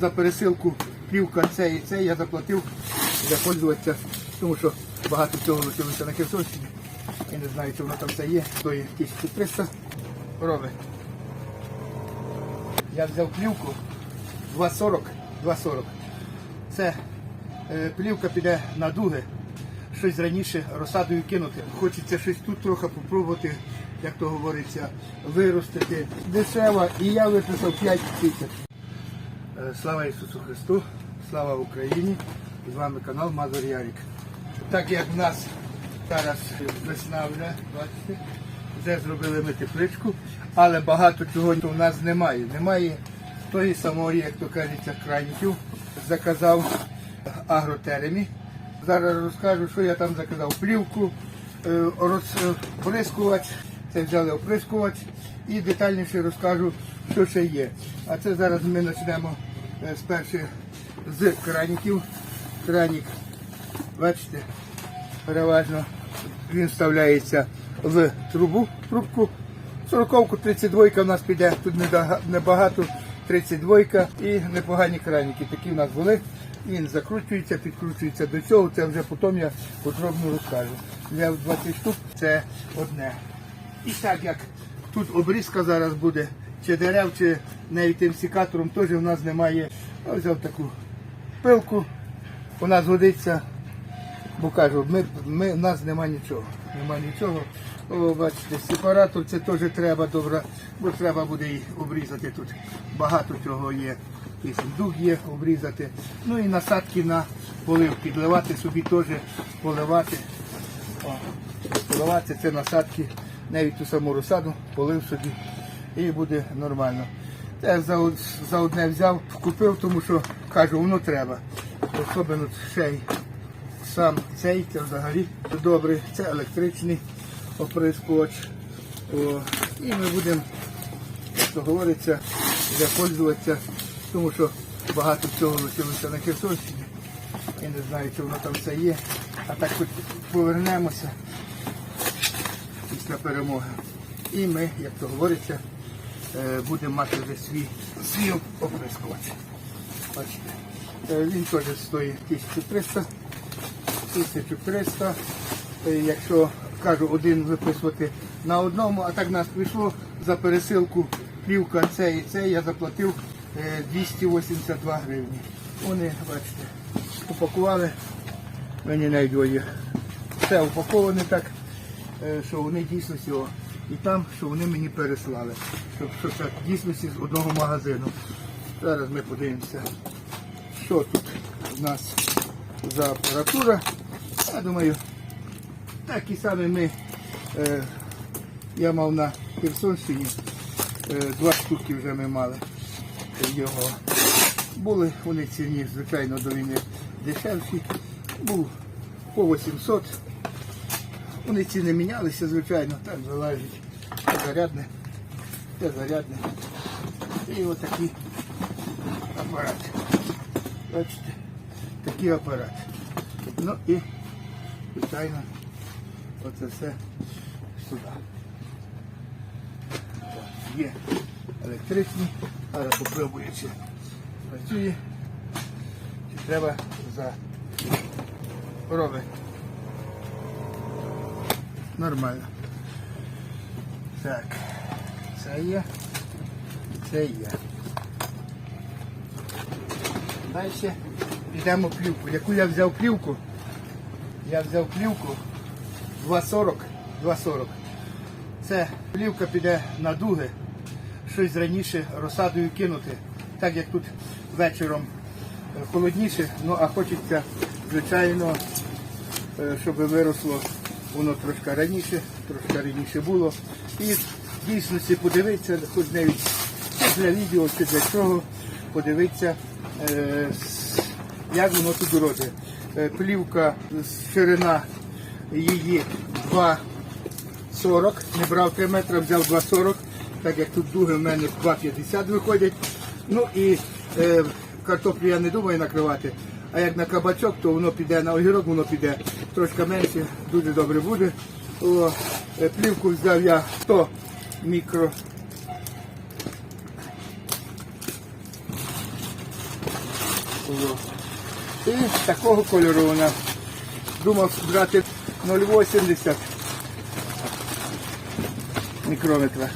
За пересилку плівка це і це я заплатив для пользуватися, тому що багато цього лишилося на Херсонщині. Я не знаю, чи воно там все є. Стоїть 1300 робить. Я взяв плівку 2,40. 2,40. Це е, плівка піде на дуги. Щось раніше розсадою кинути. Хочеться щось тут трохи попробувати, як то говориться, виростити. Дешево. І я виписав 5 тисяч. Е, Слава Ісусу Христу, слава Україні! З вами канал Мазур Ярік. Так як в нас зараз весна вже, бачите, вже зробили ми тепличку, але багато чого у нас немає. Немає тої самої, як то кажеться, краніків. Заказав агротеремі. Зараз розкажу, що я там заказав. Плівку, е, оприскувач, це взяли оприскувач і детальніше розкажу, що ще є. А це зараз ми почнемо е, спершу з краніків. Кранік, бачите, переважно він вставляється в трубу, трубку. 40-ку 32 в нас піде, тут небагато 32 і непогані краніки. Такі в нас були. Він закручується, підкручується до цього, це вже потім я подробно розкажу. Взяв 20 штук, це одне. І так як тут обрізка зараз буде, чи дерев, чи навіть тим сікатором теж в нас немає. Я взяв таку пилку, вона згодиться, бо кажу, ми, ми, в нас нема нічого. Нема нічого. О, бачите, сепаратор це теж треба добре, бо треба буде і обрізати тут. Багато чого є. І сундук є обрізати. Ну і насадки на полив підливати собі теж поливати. О, поливати це насадки, навіть ту саму розсаду, полив собі і буде нормально. Я за, за одне взяв, купив, тому що кажу, воно треба. Особливо й сам цей, це взагалі добрий, це електричний оприскувач. О, і ми будемо, як то говориться, вже пользуватися, тому що багато цього лишилося на Херсонщині. Я не знаю, чи воно там все є. А так хоч повернемося після перемоги. І ми, як то говориться, будемо мати вже свій, свій оприскувач. Бачите. Е, Він теж стоїть 1300. 1300. Е, Якщо кажу один виписувати на одному, а так нас прийшло за пересилку плівка це і це, я заплатив е, 282 гривні. Вони, бачите, упакували. Мені навіть є. Все упаковане так, е, що вони дійсно цього. І там, що вони мені переслали. Щоб що це дійсно з одного магазину. Зараз ми подивимося, що тут у нас за апаратура. Я думаю, такі самі ми, е, я мав на Херсонщині, е, два штуки вже ми мали його. Були вони ціні, звичайно, до війни дешевші. Був по 800. Вони ціни мінялися, звичайно, так залежить. Зарядне, це зарядне. І отакі апарати. Бачите, такий апарат. Ну і, звичайно, оце все сюди. Є електричні, зараз попробую, чи працює, чи треба за робить. Нормально. Так, це є, це є. Далі йдемо плівку. Яку я взяв плівку? Я взяв плівку 2,40. 2,40. Це плівка піде на дуги. Щось раніше розсадою кинути. Так як тут вечором е, холодніше, ну а хочеться, звичайно, е, щоб виросло воно трошки раніше, трошки раніше було. І в дійсності подивитися, хоч навіть для відео, чи для чого, подивитися, е, як воно тут родить. Е, Плівка ширина її 2,40, не брав 3 метри, взяв 2,40, так як тут дуги в мене 2,50 виходять. Ну і е, картоплю я не думаю накривати. А як на кабачок, то воно піде на огірок, воно піде трошки менше, дуже добре буде. О, е, плівку взяв я 100 мікро О. І такого кольору вона. Думав брати 0,80 мікрометра.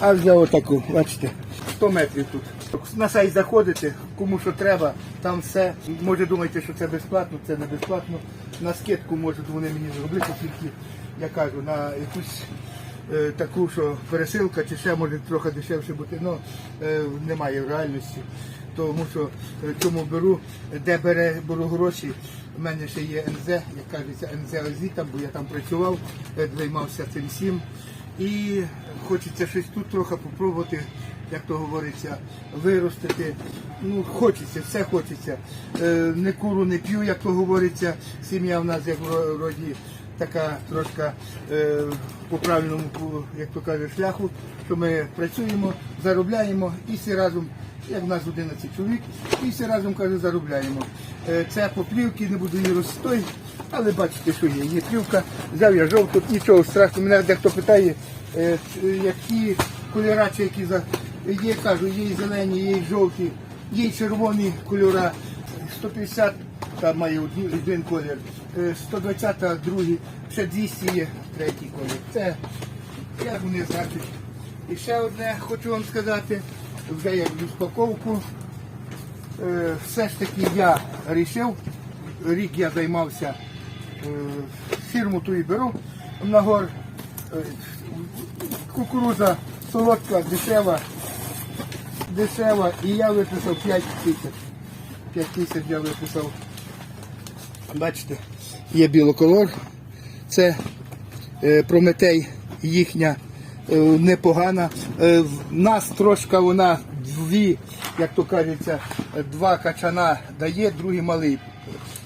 А взяв отаку, бачите, 100 метрів тут. На сайт заходите, кому що треба, там все. Може думаєте, що це безплатно, це не безплатно. На скидку можуть вони мені зробити, тільки я кажу, на якусь е, таку, що пересилка чи ще може трохи дешевше бути, але е, немає в реальності. Тому що е, чому беру, де бере, беру гроші. У мене ще є НЗ, як кажеться, НЗ ОЗІ, там, бо я там працював, е, займався цим всім. І хочеться щось тут трохи попробувати, як то говориться, виростити. Ну, хочеться, все хочеться. Е, не куру не п'ю, як то говориться. Сім'я в нас як в ро- роді така трошки е, по правильному, як то каже, шляху, що ми працюємо, заробляємо і всі разом, як в нас 11 чоловік, і всі разом каже, заробляємо. Е, це по плівки, не буду її розстой, але бачите, що є. Є плівка, взяв я жовту, нічого страшного. Мене дехто питає, які кольора, чи які за. Є, кажу, є зелені, є жовті, є червоні кольора. 150 там має один, один колір, е, 120 другий, ще 200 є третій колір. Це як вони значить. І ще одне хочу вам сказати, вже як розпаковку. Е, Все ж таки я вирішив, рік я займався, е, фірму ту і беру на гор. Е, Кукуруза солодка, дешева, дешева, і я виписав 5 тисяч. 5 тисяч я виписав. Бачите, є білоколор. Це е, Прометей їхня е, непогана. Е, в нас трошки вона дві, як то кажеться, два качана дає, другий малий.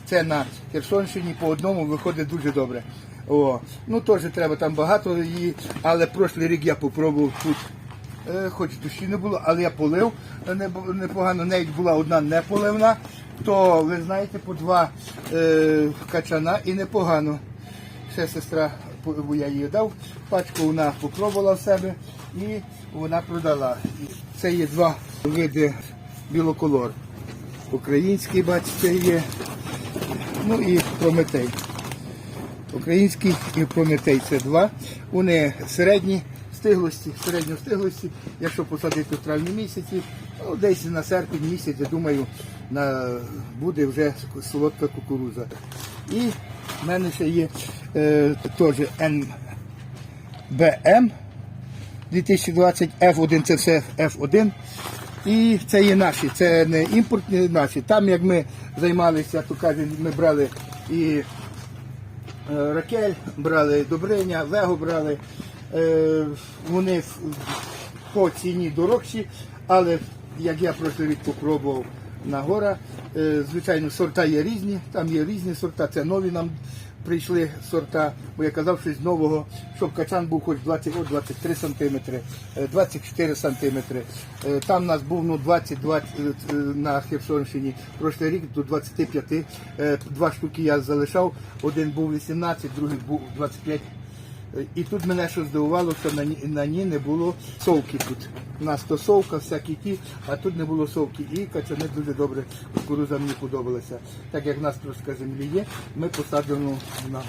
Це на Херсонщині по одному виходить дуже добре. О, ну теж треба там багато її, але прошлий рік я попробував тут. Е, Хоч душі не було, але я полив е, непогано. Навіть була одна неполивна, то ви знаєте, по два е, качана і непогано. Ще сестра, бо я їй дав, пачку вона попробувала в себе і вона продала. Це є два види білоколор. Український, бачите, є, ну і прометей. Український і Прометей це два. Вони середні стиглості, середньої стиглості. Якщо посадити в травні місяці, ну, десь на серпень місяць, я думаю, на, буде вже солодка кукуруза. І в мене ще є е, теж НБМ 2020 F1, це все F1. І це є наші, це не імпортні наші. Там як ми займалися, то кажуть, ми брали і е, Ракель, брали Добриня, Вего брали. Е, Вони по ціні дорожчі, але як я прошлий рік попробував на гора, е, звичайно, сорта є різні, там є різні сорта, це нові нам прийшли сорта, бо я казав щось нового, щоб качан був хоч 20-23 сантиметри, е, 24 сантиметри. Е, Там у нас був ну, 20-20 е, на Херсонщині, прошлий рік до 25. Е, Два штуки я залишав, один був 18, другий був 25. І тут мене що здивувало, що на ній, на ній не було совки тут. У нас то совка, всякі ті, а тут не було совки. І качани дуже добре, кукуруза мені подобалася. Так як в нас трошки землі є, ми посадимо на.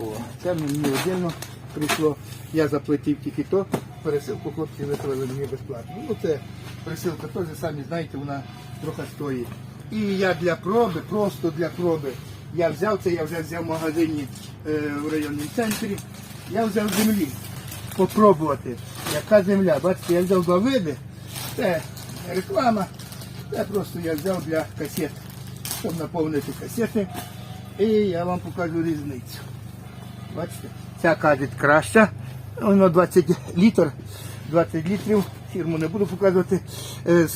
О, це мені отдельно прийшло. Я заплатив тільки то, пересилку хлопці виставили мені безплатно. Ну це пересилка теж, самі знаєте, вона трохи стоїть. І я для проби, просто для проби. Я взяв це, я вже взяв в магазині е, в районному центрі. Я взяв землі попробувати, яка земля. Бачите, я взяв два види. Це реклама. Це просто я взяв для касет, щоб наповнити касети. І я вам покажу різницю. Бачите, ця кажуть краща. Воно 20 літр, 20 літрів. Фірму не буду показувати. Е,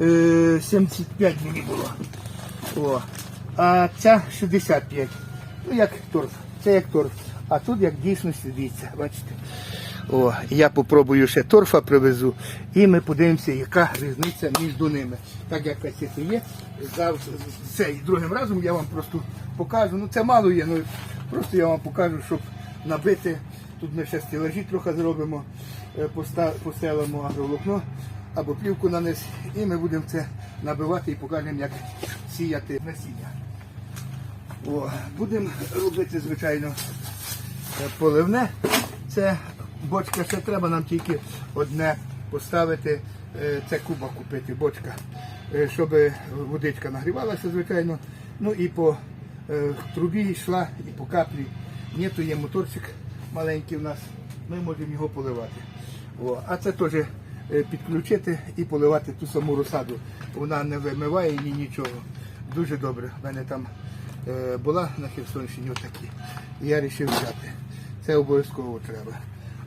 е, 75 мені було. О. А ця 65. Ну як торф. Це як торф. А тут як дійсності дивіться, бачите. О, я попробую ще торфа привезу і ми подивимося, яка різниця між ними. Так як касети є, за цей другим разом я вам просто покажу. Ну це мало є, ну просто я вам покажу, щоб набити. Тут ми ще стелажі трохи зробимо, е, поста- постелимо агроволокно або плівку на і ми будемо це набивати і покажемо, як сіяти насіння. Будемо робити, звичайно, поливне. Це бочка ще треба, нам тільки одне поставити, е, це куба купити, бочка, е, щоб водичка нагрівалася, звичайно. Ну і по е, трубі йшла, і по каплі. Ні, то є моторчик маленький у нас, ми можемо його поливати. О, а це теж е, підключити і поливати ту саму розсаду. Вона не вимиває ні нічого. Дуже добре. У мене там е, була на Херсонщині отакі. Я вирішив взяти. Це обов'язково треба.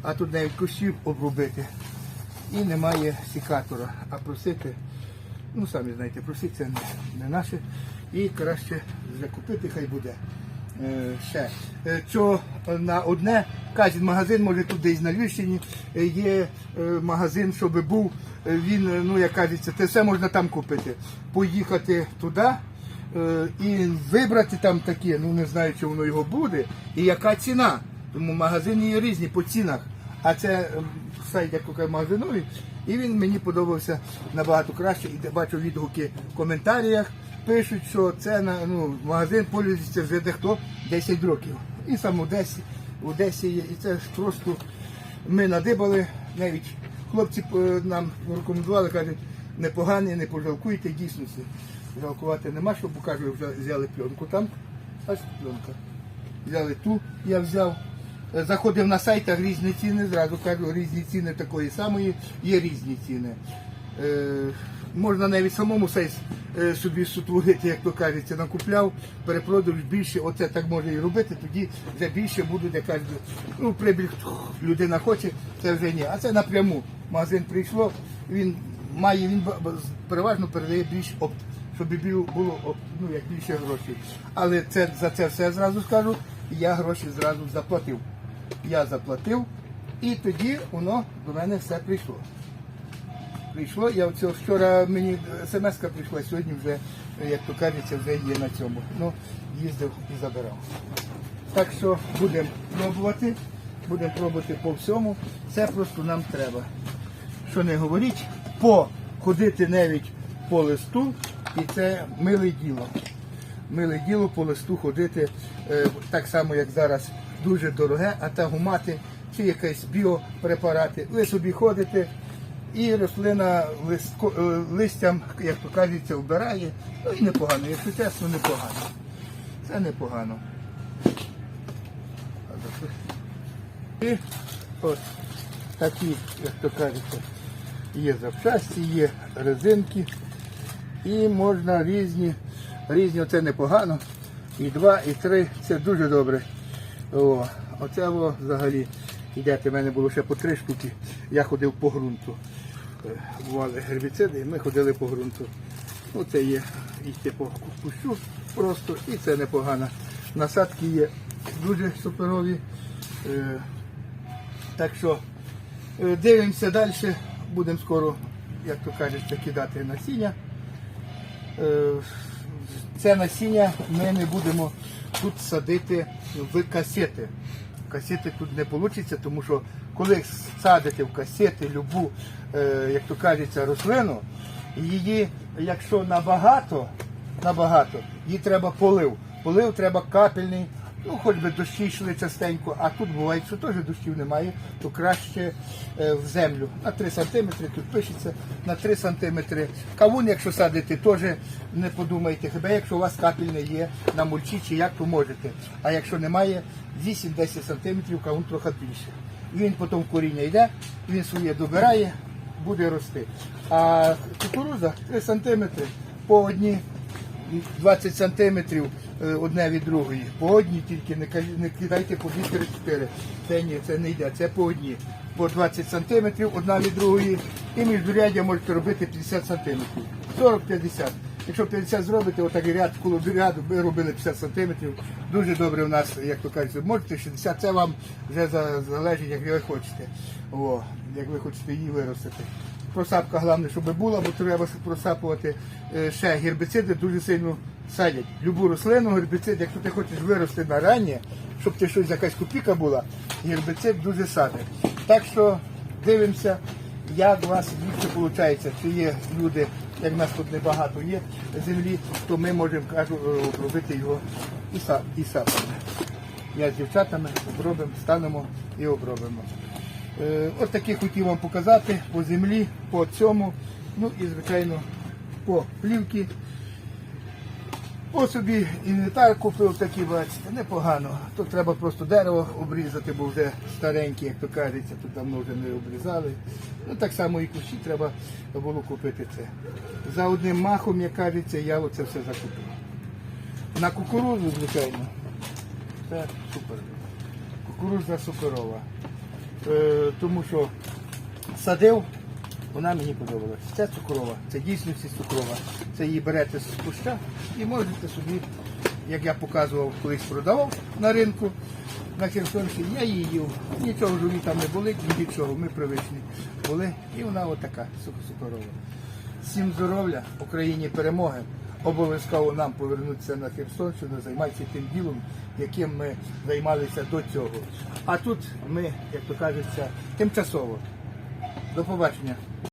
А тут навіть кущів обробити. І немає сікатора. А просити, ну самі знаєте, просити це не, наше. І краще вже купити, хай буде. Е, ще. Е, Що на одне, кожен магазин, може тут десь на Львівщині, е, є е, магазин, щоб був, е, він, е, ну як кажеться, це все можна там купити. Поїхати туди е, і вибрати там таке, ну не знаю, чи воно його буде, і яка ціна. Тому магазини є різні по цінах. А це сайт, як кажуть, магазиновий, і він мені подобався набагато краще. І бачу відгуки в коментарях. Пишуть, що це на ну, магазин пользується вже дехто 10 років. І сам Одесі, в Одесі є. І це ж просто ми надибали, навіть хлопці е, нам рекомендували, кажуть, непоганий, не пожалкуйте дійсності. Жалкувати нема, що, бо кажу, вже взяли пленку там, аж пленка. Взяли ту, я взяв. Е, Заходив на сайтах різні ціни, зразу кажу, різні ціни такої самої, є різні ціни. Е, можна навіть самому сайт е, собі сутворити, як то кажеться, накупляв, перепродаєш більше, оце так може і робити, тоді вже більше де кажуть, ну прибіль людина хоче, це вже ні. А це напряму. Магазин прийшло, він має, він переважно передає більш опт, щоб було ну, як більше грошей. Але це, за це все зразу скажу, я гроші зразу заплатив. Я заплатив, і тоді воно до мене все прийшло. Прийшло, я оце вчора мені смс прийшла, сьогодні вже, як то кажеться, вже є на цьому. Ну, їздив і забирав. Так що будемо пробувати, будемо пробувати по всьому. Це просто нам треба. Що не говоріть, походити навіть по листу, і це миле діло. Миле діло по листу ходити, е, так само, як зараз дуже дороге, а та гумати чи якісь біопрепарати. Ви собі ходите, і рослина листко- е, листям, як то кажеться, вбирає. Ну і непогано, якщо чесно, непогано. Це непогано. І от такі, як то кажеться, є запчасті, є резинки. І можна різні, різні, це непогано. І два, і три, це дуже добре. О, оце во взагалі йдете, в мене було ще по три штуки. Я ходив по ґрунту. Е, Бували гербіциди, і ми ходили по ґрунту. Ну, це є йти по кущу просто, і це непогано. Насадки є дуже суперові. Е, Так що е, дивимося далі, будемо скоро, як то кажеться, кидати насіння. Це насіння ми не будемо тут садити в касети. Касети тут не вийде, тому що коли садити в касети любу, е, як то кажеться, рослину, її, якщо набагато, набагато, їй треба полив. Полив треба капельний, ну хоч би дощі йшли частенько, а тут буває, що теж дощів немає, то краще е, в землю. На 3 см тут пишеться, на 3 см. Кавун, якщо садити, теж не подумайте, хіба якщо у вас капельне є на мульчі чи як, то можете. А якщо немає, 8-10 см кавун трохи більше. Він потім коріння йде, він своє добирає, буде рости. А кукуруза 3 см по одній 20 сантиметрів е, одне від другої. По одній тільки не, кидайте по 2-4. Це ні, це не йде, це по одній. По 20 сантиметрів одна від другої. І між міждуряддя можете робити 50 сантиметрів. 40-50. Якщо 50 зробите, отак ряд коло ряду, ви робили 50 сантиметрів. Дуже добре у нас, як то кажуть, можете 60, це вам вже залежить, як ви хочете. О, як ви хочете її виростити. Просапка головне, щоб була, бо треба просапувати е, ще гербіциди дуже сильно садять. Любу рослину, гербіцид, якщо ти хочеш вирости на раннє, щоб ти щось якась копіка була, гербіцид дуже садить. Так що дивимося, як у вас більше виходить, чи є люди, як нас тут небагато є землі, то ми можемо кажу, обробити його і сапами. Я з дівчатами обробимо, станемо і обробимо. Е, От такі хотів вам показати по землі, по цьому, ну і звичайно по плівки. Ось собі інвентар купив такий, бачите, непогано. Тут треба просто дерево обрізати, бо вже стареньке, як то кажеться, тут давно вже не обрізали. Ну так само і кущі треба було купити це. За одним махом, як кажеться, я оце все закупив. На кукурудзу, звичайно. Це супер. Кукурудза суперова. Е, тому що садив, вона мені подобалась. Це цукрова, це дійсно цукрова. Це її берете з куща і можете собі, як я показував, колись продавав на ринку на Херсонщині, я її їв. Нічого в жові там не болить, нічого, ми привичні були. І вона отака суперова. Всім здоров'я, Україні перемоги. Обов'язково нам повернутися на Херсонщину, займатися тим ділом, яким ми займалися до цього. А тут ми, як то кажеться, тимчасово. До побачення.